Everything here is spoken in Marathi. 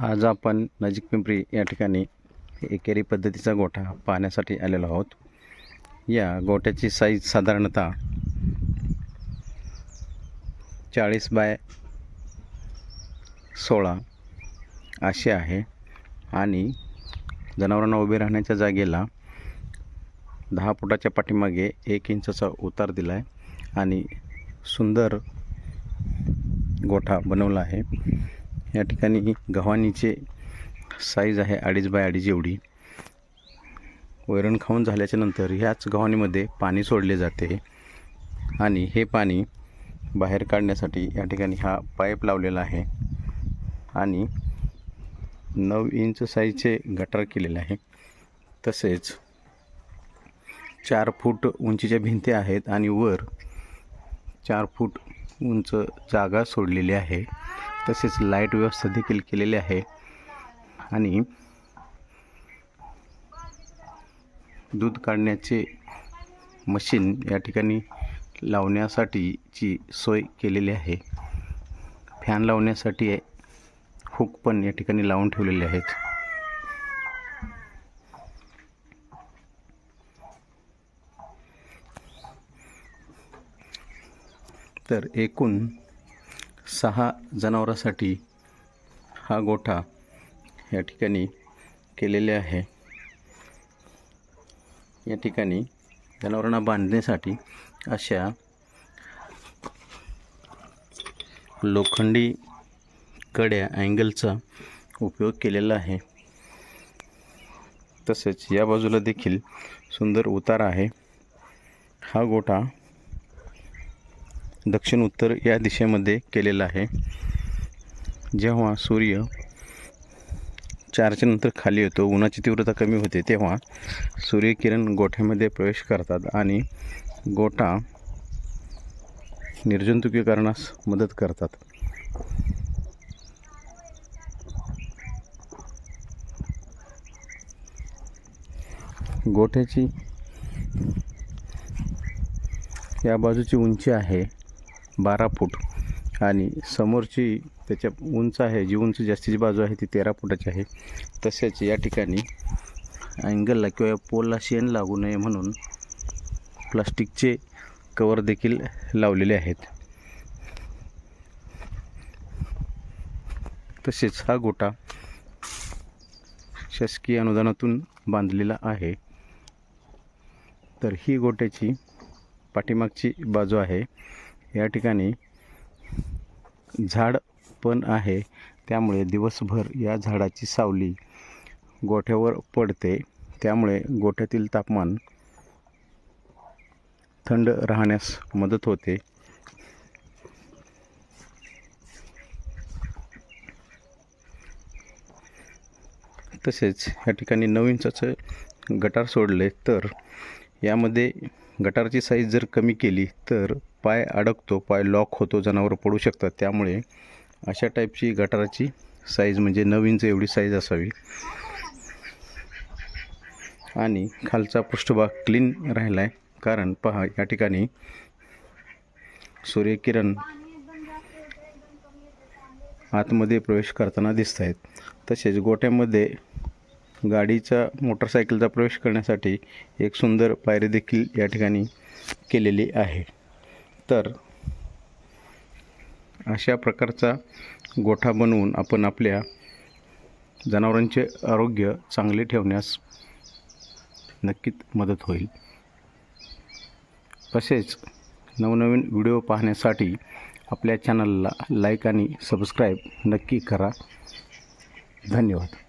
आज आपण नजीक पिंपरी या ठिकाणी एकेरी पद्धतीचा गोठा पाहण्यासाठी आलेलो आहोत. या गोठ्याची साईज साधारणतः चाळीस बाय सोळा अशी आहे. आणि जनावरांना उभे राहण्याच्या जागेला दहा फुटाच्या पाठीमागे एक इंचाचा उतार दिला आहे आणि सुंदर गोठा बनवला आहे. या ठिकाणी गव्हाणीचे साईज आहे अडीच बाय अडीच एवढी. वैरण खाऊन झाल्याच्यानंतर ह्याच गव्हाणीमध्ये पाणी सोडले जाते आणि हे पाणी बाहेर काढण्यासाठी या ठिकाणी हा पाईप लावलेला आहे आणि नऊ इंच साईजचे गटार केलेले आहे. तसेच चार फूट उंचीच्या भिंती आहेत आणि वर चार फूट उंच जागा सोडलेली आहे. तसेच लाइट व्यवस्था देखील केलेली आहे. आणि दूध काढण्याचे मशीन या ठिकाणी लावण्यासाठीची सोय केलेली आहे. फॅन लावण्यासाठी हुक पण या ठिकाणी लावून ठेवलेले आहेत. तर एकूण सहा जनावरासाठी हा गोठा या ठिकाणी केलेले आहे. या ठिकाणी जनावरांना बांधण्यासाठी अशा लोखंडी कड्या अँगलचा उपयोग केलेला आहे. तसेच या बाजूला देखील सुंदर उतार आहे. हा गोठा दक्षिण उत्तर या दिशेमध्ये केलेला आहे. जेव्हा सूर्य चारच्या नंतर खाली येतो उन्हाची तीव्रता कमी होते तेव्हा सूर्यकिरण गोठ्यामध्ये प्रवेश करतात आणि गोठा निर्जंतुकीकरणास मदत करतात. गोठ्याची या बाजूची उंची आहे. बारा फूट. आणि समोरची त्याच्या उंच आहे जी उंच जास्तीची बाजू आहे ती तेरा फुटाची आहे. तसेच या ठिकाणी अँगलला किंवा पोलला शेण लागू नये म्हणून प्लास्टिकचे कवर देखील लावलेले आहेत. तसेच हा गोटा शासकीय अनुदानातून बांधलेला आहे. तर ही गोट्याची पाठीमागची बाजू आहे. या ठिकाणी झाड पण आहे. त्यामुळे दिवसभर या झाडाची सावली गोठ्यावर पडते. त्यामुळे गोठ्यातील तापमान थंड राहण्यास मदत होते. तसेच या ठिकाणी नऊ गटार सोडले तर यामध्ये गटारची साईज जर कमी केली तर पाय अडकतो पाय लॉक होतो जनावर पडू शकतात. त्यामुळे अशा टाईपची गटाराची साईज म्हणजे नऊ इंच एवढी साईज असावी. आणि खालचा पृष्ठभाग क्लीन राहिला आहे कारण पहा या ठिकाणी सूर्यकिरण आतमध्ये प्रवेश करताना दिसत आहेत तसेच गोट्यामध्ये गाडीचा मोटरसायकलचा प्रवेश करण्यासाठी एक सुंदर पायरी देखील या ठिकाणी केलेली आहे. तर अशा प्रकारचा गोठा बनवून आपण आपल्या जनावरांचे आरोग्य चांगले ठेवण्यास नक्कीच मदत होईल. तसेच नवनवीन व्हिडिओ पाहण्यासाठी आपल्या चॅनलला लाईक आणि सबस्क्राईब नक्की करा. धन्यवाद.